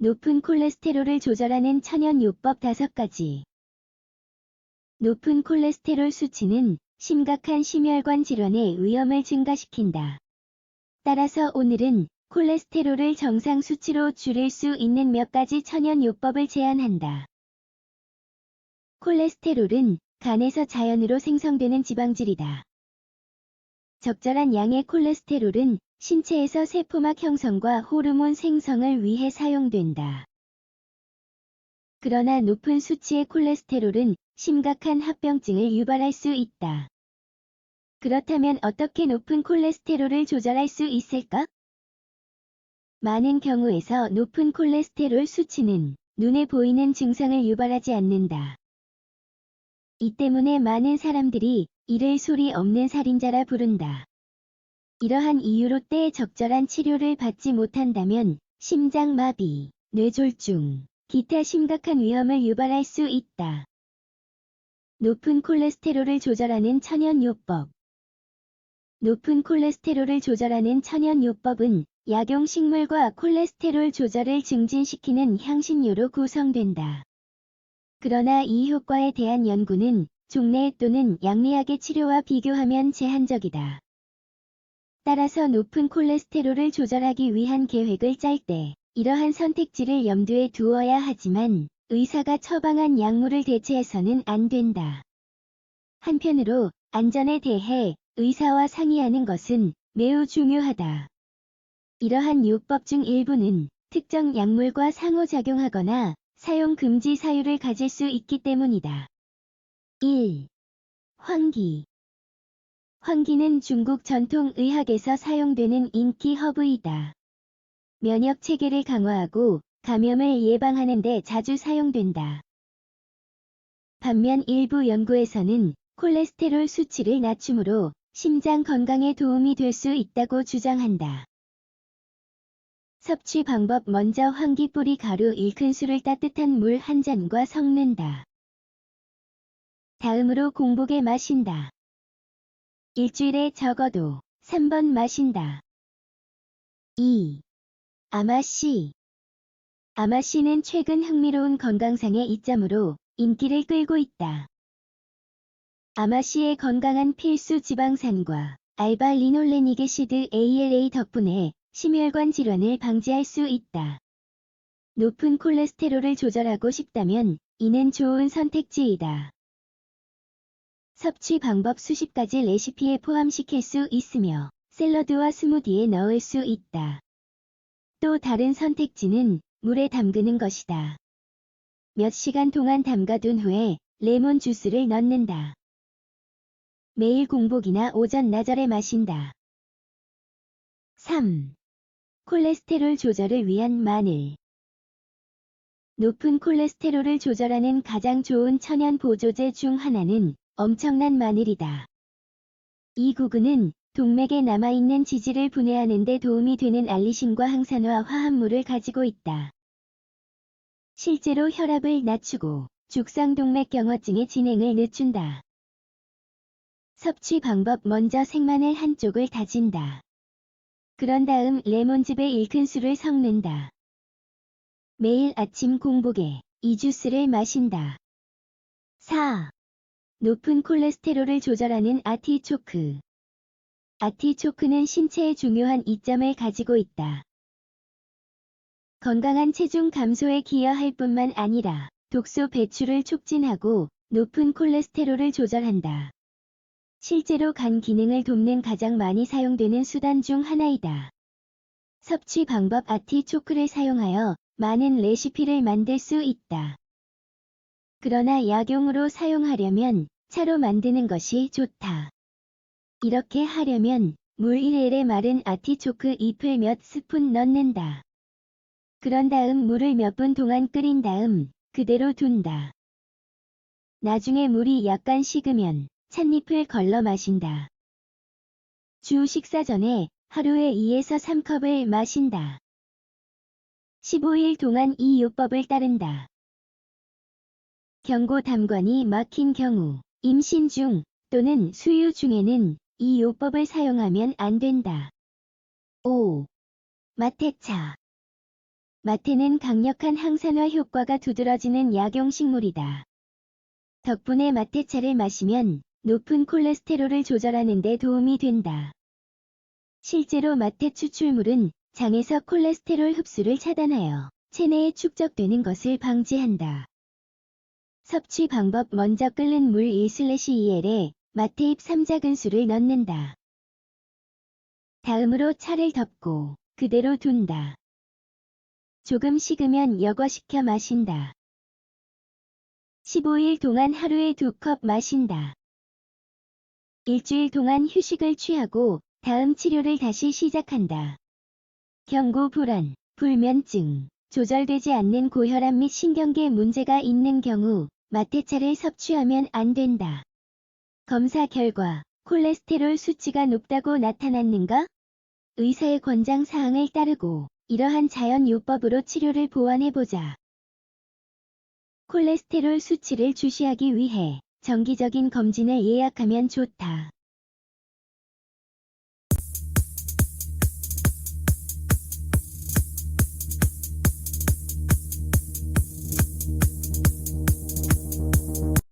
높은 콜레스테롤을 조절하는 천연요법 5가지. 높은 콜레스테롤 수치는 심각한 심혈관 질환의 위험을 증가시킨다. 따라서 오늘은 콜레스테롤을 정상 수치로 줄일 수 있는 몇 가지 천연요법을 제안한다. 콜레스테롤은 간에서 자연으로 생성되는 지방질이다. 적절한 양의 콜레스테롤은 신체에서 세포막 형성과 호르몬 생성을 위해 사용된다. 그러나 높은 수치의 콜레스테롤은 심각한 합병증을 유발할 수 있다. 그렇다면 어떻게 높은 콜레스테롤을 조절할 수 있을까? 많은 경우에서 높은 콜레스테롤 수치는 눈에 보이는 증상을 유발하지 않는다. 이 때문에 많은 사람들이 이를 소리 없는 살인자라 부른다. 이러한 이유로 때에 적절한 치료를 받지 못한다면 심장마비, 뇌졸중, 기타 심각한 위험을 유발할 수 있다. 높은 콜레스테롤을 조절하는 천연요법 높은 콜레스테롤을 조절하는 천연요법은 약용식물과 콜레스테롤 조절을 증진시키는 향신료로 구성된다. 그러나 이 효과에 대한 연구는 종래 또는 양리학의 치료와 비교하면 제한적이다. 따라서 높은 콜레스테롤을 조절하기 위한 계획을 짤 때 이러한 선택지를 염두에 두어야 하지만 의사가 처방한 약물을 대체해서는 안 된다. 한편으로 안전에 대해 의사와 상의하는 것은 매우 중요하다. 이러한 요법 중 일부는 특정 약물과 상호작용하거나 사용 금지 사유를 가질 수 있기 때문이다. 1. 황기 황기는 중국 전통 의학에서 사용되는 인기 허브이다. 면역 체계를 강화하고 감염을 예방하는 데 자주 사용된다. 반면 일부 연구에서는 콜레스테롤 수치를 낮춤으로 심장 건강에 도움이 될 수 있다고 주장한다. 섭취 방법 먼저 황기 뿌리 가루 1큰술을 따뜻한 물 한 잔과 섞는다. 다음으로 공복에 마신다. 일주일에 적어도 3번 마신다. 2. 아마 씨 아마 씨는 최근 흥미로운 건강상의 이점으로 인기를 끌고 있다. 아마 씨의 건강한 필수 지방산과 알바 리놀레닉 애시드 ALA 덕분에 심혈관 질환을 방지할 수 있다. 높은 콜레스테롤을 조절하고 싶다면 이는 좋은 선택지이다. 섭취 방법 수십 가지 레시피에 포함시킬 수 있으며 샐러드와 스무디에 넣을 수 있다. 또 다른 선택지는 물에 담그는 것이다. 몇 시간 동안 담가둔 후에 레몬 주스를 넣는다. 매일 공복이나 오전 나절에 마신다. 3. 콜레스테롤 조절을 위한 마늘 높은 콜레스테롤을 조절하는 가장 좋은 천연 보조제 중 하나는 엄청난 마늘이다. 이 구근은 동맥에 남아있는 지질을 분해하는 데 도움이 되는 알리신과 항산화 화합물을 가지고 있다. 실제로 혈압을 낮추고 죽상동맥 경화증의 진행을 늦춘다. 섭취 방법 먼저 생마늘 한쪽을 다진다. 그런 다음 레몬즙에 1큰술을 섞는다. 매일 아침 공복에 이 주스를 마신다. 4. 높은 콜레스테롤을 조절하는 아티초크. 아티초크는 신체에 중요한 이점을 가지고 있다. 건강한 체중 감소에 기여할 뿐만 아니라 독소 배출을 촉진하고 높은 콜레스테롤을 조절한다. 실제로 간 기능을 돕는 가장 많이 사용되는 수단 중 하나이다. 섭취 방법 아티초크를 사용하여 많은 레시피를 만들 수 있다. 그러나 약용으로 사용하려면 차로 만드는 것이 좋다. 이렇게 하려면 물 1에 마른 아티초크 잎을 몇 스푼 넣는다. 그런 다음 물을 몇 분 동안 끓인 다음 그대로 둔다. 나중에 물이 약간 식으면 찻잎을 걸러 마신다. 주 식사 전에 하루에 2에서 3컵을 마신다. 15일 동안 이 요법을 따른다. 경고 담관이 막힌 경우, 임신 중 또는 수유 중에는 이 요법을 사용하면 안 된다. 5. 마테차 마테는 강력한 항산화 효과가 두드러지는 약용식물이다. 덕분에 마테차를 마시면 높은 콜레스테롤을 조절하는 데 도움이 된다. 실제로 마테 추출물은 장에서 콜레스테롤 흡수를 차단하여 체내에 축적되는 것을 방지한다. 섭취 방법 먼저 끓는 물 1-2L에 마테잎 3작은수를 넣는다. 다음으로 차를 덮고 그대로 둔다. 조금 식으면 여과시켜 마신다. 15일 동안 하루에 2컵 마신다. 일주일 동안 휴식을 취하고 다음 치료를 다시 시작한다. 경고 불안, 불면증, 조절되지 않는 고혈압 및 신경계 문제가 있는 경우 마테차를 섭취하면 안 된다. 검사 결과 콜레스테롤 수치가 높다고 나타났는가? 의사의 권장 사항을 따르고 이러한 자연요법으로 치료를 보완해보자. 콜레스테롤 수치를 주시하기 위해 정기적인 검진을 예약하면 좋다.